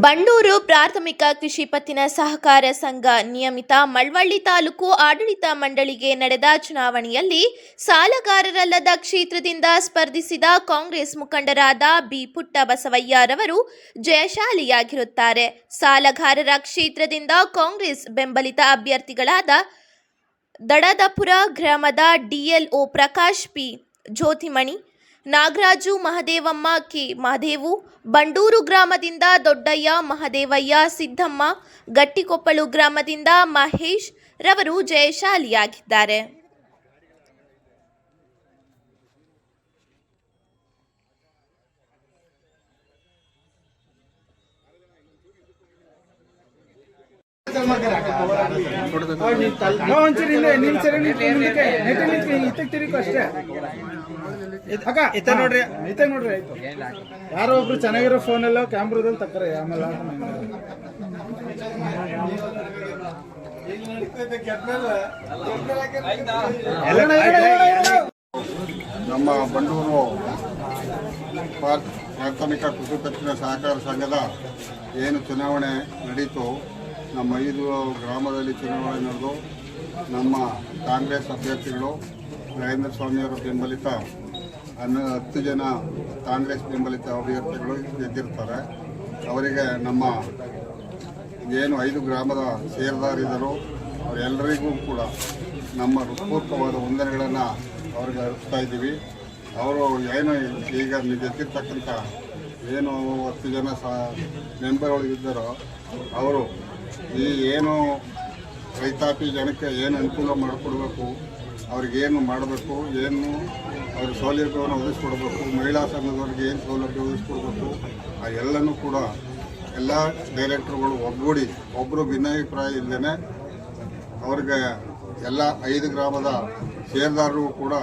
ಬಂಡೂರು ಪ್ರಾಥಮಿಕ ಕೃಷಿ ಪತ್ತಿನ ಸಹಕಾರ ಸಂಘ ನಿಯಮಿತ ಮಳವಳ್ಳಿ ತಾಲೂಕು ಆಡಳಿತ ಮಂಡಳಿಗೆ ನಡೆದ ಚುನಾವಣೆಯಲ್ಲಿ ಸಾಲಗಾರರಲ್ಲದ ಕ್ಷೇತ್ರದಿಂದ ಸ್ಪರ್ಧಿಸಿದ ಕಾಂಗ್ರೆಸ್ ಮುಖಂಡರಾದ ಬಿ ಪುಟ್ಟಬಸವಯ್ಯರವರು ಜಯಶಾಲಿಯಾಗಿರುತ್ತಾರೆ. ಸಾಲಗಾರರ ಕ್ಷೇತ್ರದಿಂದ ಕಾಂಗ್ರೆಸ್ ಬೆಂಬಲಿತ ಅಭ್ಯರ್ಥಿಗಳಾದ ದಡದಪುರ ಗ್ರಾಮದ DLO Prakash P, Jyothimani Nagaraju Mahadevamma K Mahadevu Banduru ಗ್ರಾಮದಿಂದ ದೊಡ್ಡಯ್ಯ ಮಹದೇವಯ್ಯ ಸಿದ್ದಮ್ಮ ಗಟ್ಟಿಕೊಪ್ಪಳು ಗ್ರಾಮದಿಂದ ಮಹೇಶ್ ರವರು ಜಯಶಾಲಿಯಾಗಿದ್ದಾರೆ. ಯಾರೋ ಒಬ್ರು ಚೆನ್ನಾಗಿರೋ ಫೋನ್ ಎಲ್ಲ ಕ್ಯಾಮ್ರಾದಲ್ಲಿ ತಕ್ಕರೆ ಆಮೇಲೆ ನಮ್ಮ ಬಂಡೂರು ಪ್ರಾ- ಪ್ರಾಥಮಿಕ ಕೃಷಿ ಪತ್ತಿನ ಸಹಕಾರ ಸಂಘದ ಏನು ಚುನಾವಣೆ ನಡೀತು ನಮ್ಮ ಐದು ಗ್ರಾಮದಲ್ಲಿ ಚುನಾವಣೆ ನಡೆದು ನಮ್ಮ ಕಾಂಗ್ರೆಸ್ ಅಭ್ಯರ್ಥಿಗಳು ನರೇಂದ್ರ ಸ್ವಾಮಿಯವರ ಬೆಂಬಲಿತ ಹನ್ನ ಹತ್ತು ಜನ ಕಾಂಗ್ರೆಸ್ ಬೆಂಬಲಿತ ಅಭ್ಯರ್ಥಿಗಳು ಗೆದ್ದಿರ್ತಾರೆ. ಅವರಿಗೆ ನಮ್ಮ ಏನು ಐದು ಗ್ರಾಮದ ಷೇರುದಾರಿದರು ಅವರೆಲ್ಲರಿಗೂ ಕೂಡ ನಮ್ಮ ಹೃತ್ಪೂರ್ವಕವಾದ ವಂದನೆಗಳನ್ನು ಅವ್ರಿಗೆ ಅರ್ಪಿಸ್ತಾ ಇದ್ದೀವಿ. ಅವರು ಏನು ಈಗ ಗೆದ್ದಿರ್ತಕ್ಕಂಥ ಏನು ಹತ್ತು ಜನ ಸಹ ಮೆಂಬರ್ಗಳು ಇದ್ದಾರೋ ಅವರು ಈ ಏನು ರೈತಾಪಿ ಜನಕ್ಕೆ ಏನು ಅನುಕೂಲ ಮಾಡಿಕೊಡ್ಬೇಕು, ಅವ್ರಿಗೇನು ಮಾಡಬೇಕು, ಏನು ಅವ್ರ ಸೌಲಭ್ಯವನ್ನು ಒದಗಿಸ್ಕೊಡ್ಬೇಕು, ಮಹಿಳಾ ಸಂಘದವ್ರಿಗೆ ಏನು ಸೌಲಭ್ಯ ಒದಗಿಸ್ಕೊಡ್ಬೇಕು, ಆ ಎಲ್ಲನೂ ಕೂಡ ಎಲ್ಲ ಡೈರೆಕ್ಟ್ರುಗಳು ಒಗ್ಗೂಡಿ ಒಬ್ಬರು ಭಿನ್ನಾಭಿಪ್ರಾಯ ಇಲ್ಲದೇ ಅವ್ರಿಗೆ ಎಲ್ಲ ಐದು ಗ್ರಾಮದ ಷೇರ್ದಾರರು ಕೂಡ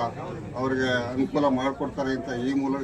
ಅವ್ರಿಗೆ ಅನುಕೂಲ ಮಾಡಿಕೊಡ್ತಾರೆ ಅಂತ ಈ ಮೂಲಕ